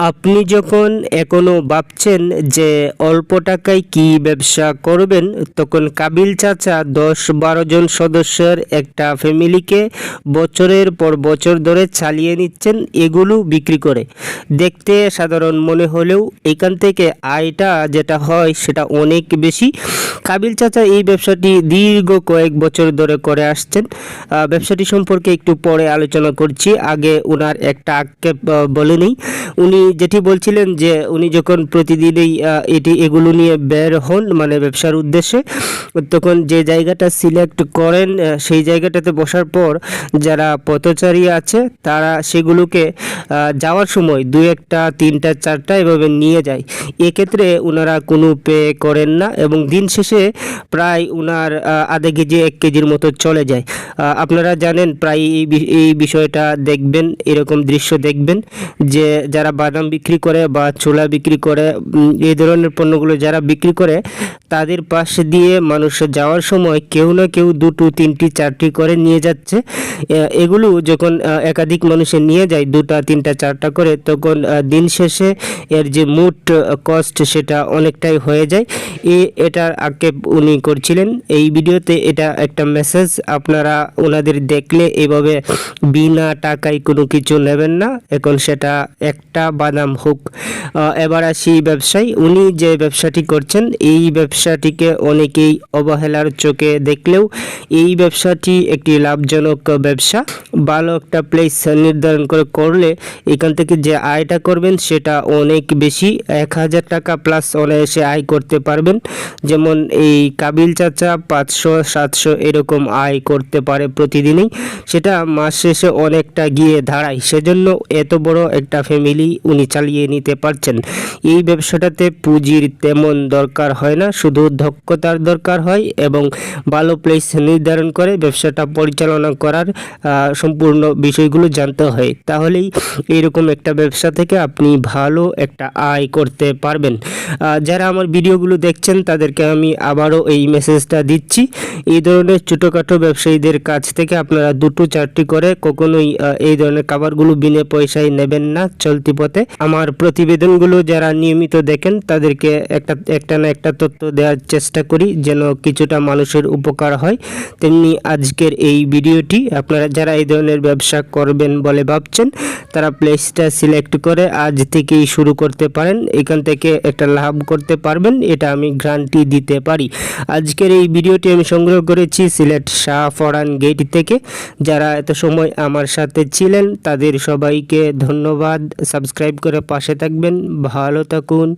আপনি যখন এখনও ভাবছেন যে অল্প টাকায় কি ব্যবসা করবেন, তখন কাবিল চাচা দশ বারো জন সদস্যের একটা ফ্যামিলিকে বছরের পর বছর ধরে চালিয়ে নিচ্ছেন এগুলো বিক্রি করে। দেখতে সাধারণ মনে হলেও এখান থেকে আয়টা যেটা হয় সেটা অনেক বেশি। কাবিল চাচা এই ব্যবসাটি দীর্ঘ কয়েক বছর ধরে করে আসছেন। ব্যবসাটি সম্পর্কে একটু পরে আলোচনা করছি। আগে ওনার একটা আক্ষেপ বলে নেই। উনি যেটি বলছিলেন যে উনি যখন প্রতিদিনই এটি এগুলো নিয়ে বের হন মানে ব্যবসার উদ্দেশ্যে, তখন যে জায়গাটা সিলেক্ট করেন সেই জায়গাটাতে বসার পর যারা পথচারী আছে, তারা সেগুলোকে যাওয়ার সময় দু একটা, তিনটা, চারটা এভাবে নিয়ে যায়। এক্ষেত্রে ওনারা কোনো পে করেন না এবং দিন শেষে প্রায় ওনার আধা কেজি, এক কেজির মতো চলে যায়। আপনারা জানেন, প্রায় এই বিষয়টা দেখবেন, এরকম দৃশ্য দেখবেন, যে যারা বাদাম বিক্রি করে বা ছোলা বিক্রি করে এই ধরনের পণ্যগুলো যারা বিক্রি করে, তাদের পাশে দিয়ে মানুষ যাওয়ার সময় কেউ না কেউ দুটো, তিনটি, চারটি করে নিয়ে যাচ্ছে। এগুলো যখন একাধিক মানুষে নিয়ে যায়, দুটা, তিনটা, চারটা করে, তখন দিন শেষে এর যে মোট কস্ট সেটা অনেকটাই হয়ে যায়। এ এটার আক্ষেপ উনি করছিলেন। এই ভিডিওতে এটা একটা মেসেজ আপনারা ওনাদের দেখলে এভাবে বিনা টাকায় কোনো কিছু নেবেন না। এখন সেটা একটা বাদাম হোক এবার আসি ব্যবসায়ী। উনি যে ব্যবসাটি করছেন, এই ব্যবসাটিকে অনেকেই অবহেলার চোখে দেখলেও এই ব্যবসাটি একটি লাভজনক ব্যবসা। ভালো একটা প্লেস নির্ধারণ করে করলে এখান থেকে যে আয়টা করবেন সেটা অনেক বেশি। এক হাজার টাকা প্লাস অনায়াসে আয় করতে পারবেন। যেমন এই কাবিল চাচা পাঁচশো, সাতশো এরকম আয় করতে পারে প্রতিদিনই। সেটা মাস শেষে অনেকটা গিয়ে দাঁড়ায়। সেজন্য এত বড় একটা ফ্যামিলি উনি চালিয়ে নিতে পারছেন। এই ব্যবসাটাতে পুঁজির তেমন দরকার হয় না, শুধু দক্ষতার দরকার হয় এবং ভালো প্লেস নির্ধারণ করে ব্যবসাটা পরিচালনা করার সম্পূর্ণ বিষয়গুলো জানতে হয়। তাহলেই এরকম একটা ব্যবসা থেকে আপনি ভালো একটা আয় করতে পারবেন। যারা আমার ভিডিওগুলো দেখছেন, তাদেরকে আমি আবারও এই মেসেজটা দিচ্ছি। এই ধরনের ছোটোখাটো ব্যবসায়ীদের কাছ থেকে আপনারা দুটো চারটি করে কখনোই এই ধরনের খাবারগুলো বিনে পয়সায় নেবেন না, চলতি পথে। আমার প্রতিবেদনগুলো যারা নিয়মিত দেখেন, তাদেরকে একটা একটা না একটা তথ্য দেওয়ার চেষ্টা করি যেন কিছুটা মানুষের উপকার হয়। তেমনি আজকের এই ভিডিওটি, আপনারা যারা এই ধরনের ব্যবসা করবেন বলে ভাবছেন, তারা প্লেসটা সিলেক্ট করে আজ থেকেই শুরু করতে পারেন। এখান থেকে একটা লাভ করতে পারবেন, এটা আমি গ্রান্টি দিতে পারি। আজকের এই ভিডিওটি আমি সংগ্রহ করেছি সিলেট শাহ ফরান গেট থেকে। যারা এত সময় আমার সাথে ছিলেন, তাদের সবাইকে ধন্যবাদ। সাবস্ক্রাইব করে পাশে থাকবেন। ভালো থাকুন।